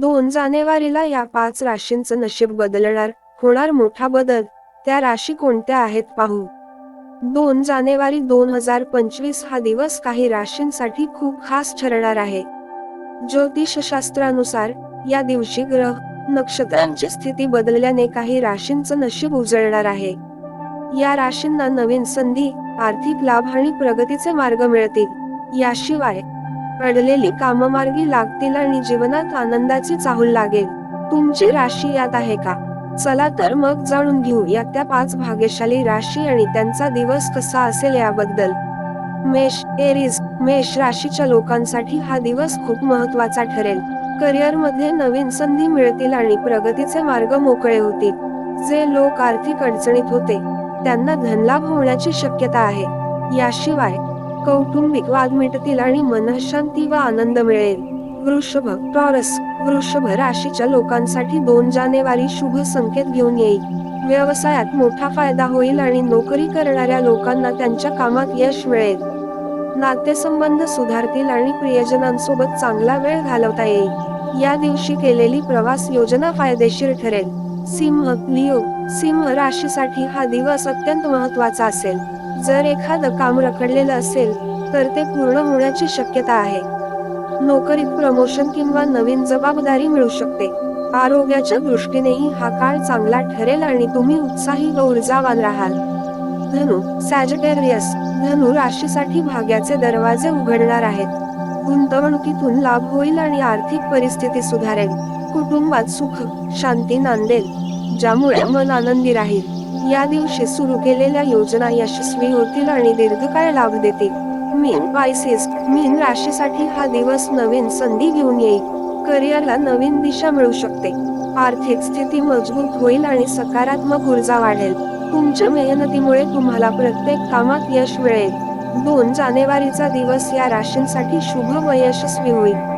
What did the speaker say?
दोन जानेवारीला या पाच राशींचं नशीब बदलणार होणार मोठा बदल. त्या राशी कोणत्या आहेत पाहू. दोन जानेवारी दोन हजार पंचवीस हा दिवस काही राशींसाठी खूप खास ठरणार आहे. ज्योतिषशास्त्रानुसार या दिवशी ग्रह नक्षत्रांची स्थिती बदलल्याने काही राशींचं नशीब उजळणार आहे. या राशींना नवीन संधी आर्थिक लाभ आणि प्रगतीचे मार्ग मिळतील. याशिवाय अडलेली काममार्गी लागतील आणि जीवनात आनंदाची चाहूल लागेल. तुमची राशी यात आहे का? चला तर मग जाणून घेऊ या त्या पाच भाग्यशाली राशी आणि त्यांचा दिवस कसा असेल याबद्दल. मेष एरीज मेष राशीच्या लोकांसाठी हा दिवस खूप महत्त्वाचा ठरेल. करिअरमध्ये नवीन संधी मिळतील आणि प्रगतीचे मार्ग मोकळे होतील. जे लोक आर्थिक अडचणीत होते त्यांना धनलाभ होण्याची शक्यता आहे. याशिवाय कौटुंबिक वाद मिटतील आणि मनःशांती व आनंद मिळेल. वृषभ टॉरस वृषभ राशीच्या लोकांसाठी दोन जानेवारी शुभ संकेत घेऊन येईल. व्यवसायात मोठा फायदा होईल आणि नोकरी करणाऱ्या लोकांना त्यांच्या कामात यश मिळेल. नातेसंबंध सुधारतील आणि प्रियजनांसोबत चांगला वेळ घालवता येईल. या दिवशी केलेली प्रवास योजना फायदेशीर ठरेल. सिंह लिओ सिंह राशीसाठी हा दिवस अत्यंत महत्त्वाचा असेल. जर एखादं काम रखडलेलं असेल तर ते पूर्ण होण्याची शक्यता आहे. नोकरीत प्रमोशन किंवा नवीन जबाबदारी मिळू शकते. आरोग्याच्या दृष्टीनेही हा काळ चांगला ठरेल आणि तुम्ही उत्साही व ऊर्जावान राहाल. धनु सॅजिटेरियस धनु राशीसाठी भाग्याचे दरवाजे उघडणार आहेत. गुंतवणुकीतून लाभ होईल आणि आर्थिक परिस्थिती सुधारेल. कुटुंबात सुख शांती नांदेल ज्यामुळे मन आनंदी राहील. या दिवशी सुरू केलेल्या योजना यशस्वी होतील आणि दीर्घकाळ लाभ देतील. मीन वायसेस मीन राशीसाठी हा दिवस नवीन संधी घेऊन येईल. करिअरला नवीन दिशा मिळू शकते. आर्थिक स्थिती मजबूत होईल आणि सकारात्मक ऊर्जा वाढेल. तुमच्या मेहनतीमुळे तुम्हाला प्रत्येक कामात यश मिळेल. दोन जानेवारीचा दिवस या राशींसाठी शुभ व यशस्वी होईल.